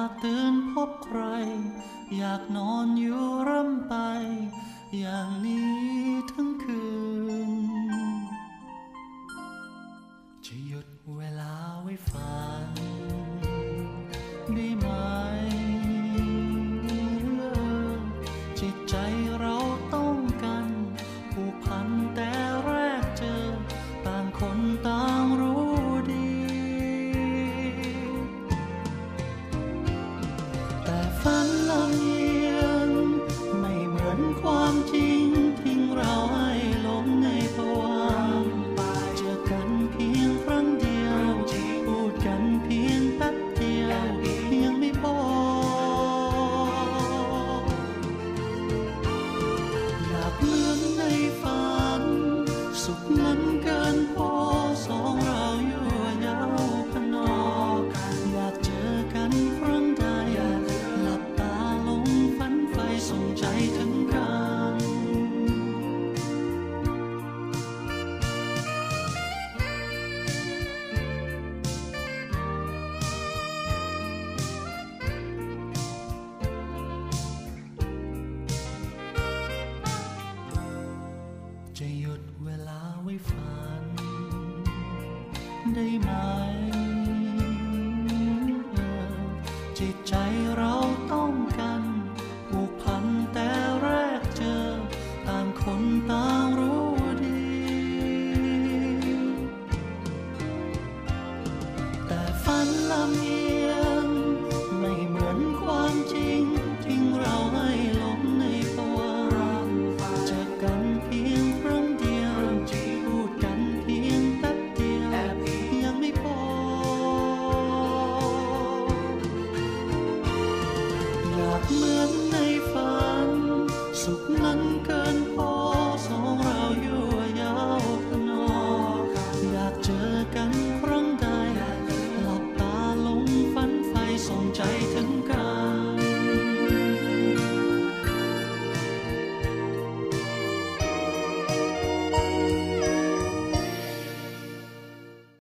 ากตื่นพบใคร อยากนอนอยู่ร่ำไป อย่างนี้ ได้ไหม จิตใจเราต้องกันผูกพันแต่แรกเจอตางคนต่างรู้ดี แต่ฝันละมี สุขนั้นเกินพอสองเราอยู่ยาวพนออยากเจอกันครั้งใดหลับตาลงฝันไฟส่งใจถึงกัน